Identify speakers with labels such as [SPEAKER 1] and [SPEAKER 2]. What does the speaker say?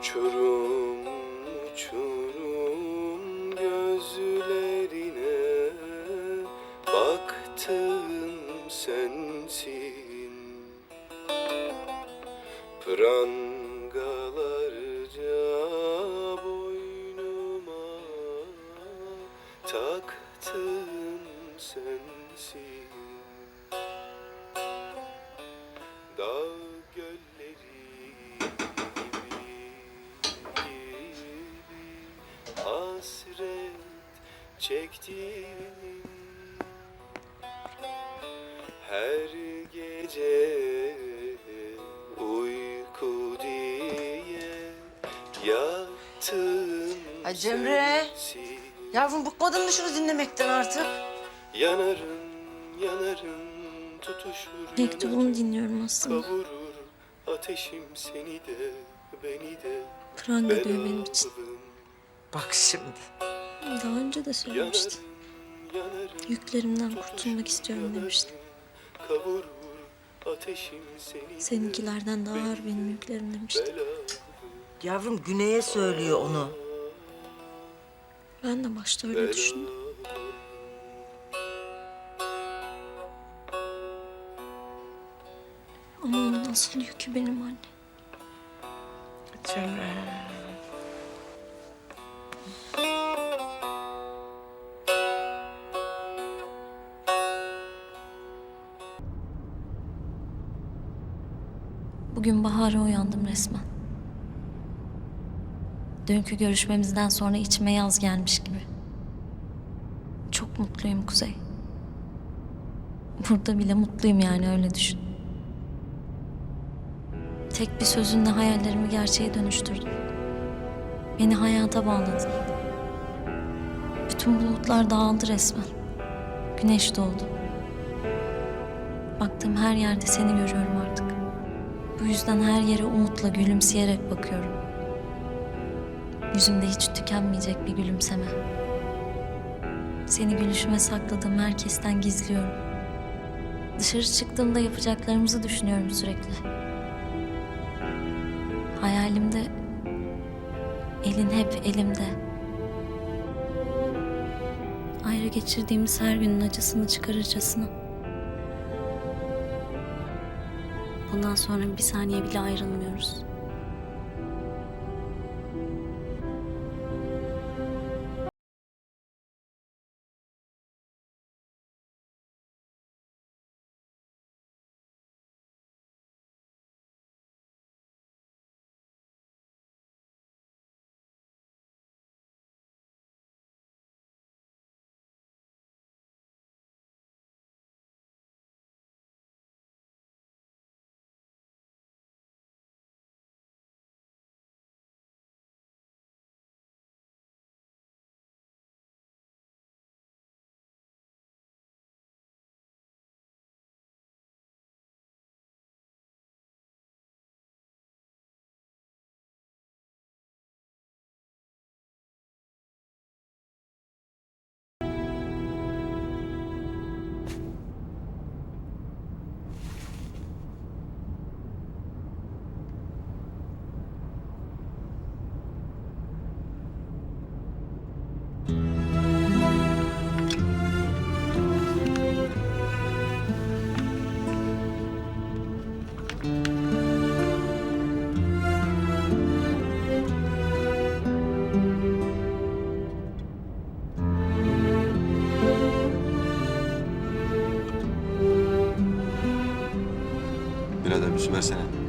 [SPEAKER 1] Uçurum uçurum gözlerine. Baktım sensin. Prangalarca boynuma Taktım sensin. Dağ Hasret çektim Her gece uyku diye Yattım
[SPEAKER 2] Ay Cemre.
[SPEAKER 1] sensiz.
[SPEAKER 2] Yavrum bıkmadın mı şunu dinlemekten artık?
[SPEAKER 1] Yanarım, yanarım, tutuşur
[SPEAKER 3] Mektubumu
[SPEAKER 1] yanarım.
[SPEAKER 3] dinliyorum aslında.
[SPEAKER 1] Kavurur ateşim seni de, beni de
[SPEAKER 3] Pranga diyor benim için.
[SPEAKER 2] Bak şimdi.
[SPEAKER 3] Daha önce de
[SPEAKER 1] yanarım,
[SPEAKER 3] Yüklerimden kurtulmak istiyorum
[SPEAKER 1] yanarım.
[SPEAKER 3] demiştim.
[SPEAKER 1] Kavurur ateşim seni de,
[SPEAKER 3] Seninkilerden daha ağır benim yüklerim demiştim.
[SPEAKER 1] belalım.
[SPEAKER 2] Yavrum Güney'e söylüyor onu.
[SPEAKER 3] Ben de başta öyle düşündüm. Ama onun asıl yükü benim anne.
[SPEAKER 2] Cemre.
[SPEAKER 3] Bugün bahara uyandım resmen. Dünkü görüşmemizden sonra içime yaz gelmiş gibi. Çok mutluyum Kuzey. Burada bile mutluyum yani öyle düşün. Tek bir sözünle hayallerimi gerçeğe dönüştürdün. Beni hayata bağladın. Bütün bulutlar dağıldı resmen. Güneş doğdu. Baktığım her yerde seni görüyorum. Bu yüzden her yere umutla gülümseyerek bakıyorum. Yüzümde hiç tükenmeyecek bir gülümseme. Seni gülüşüme sakladığım herkesten gizliyorum. Dışarı çıktığımda yapacaklarımızı düşünüyorum sürekli. Hayalimde elin hep elimde. Ayrı geçirdiğimiz her günün acısını çıkarırcasına. Bundan sonra bir saniye bile ayrılmıyoruz.
[SPEAKER 4] Birader bir su.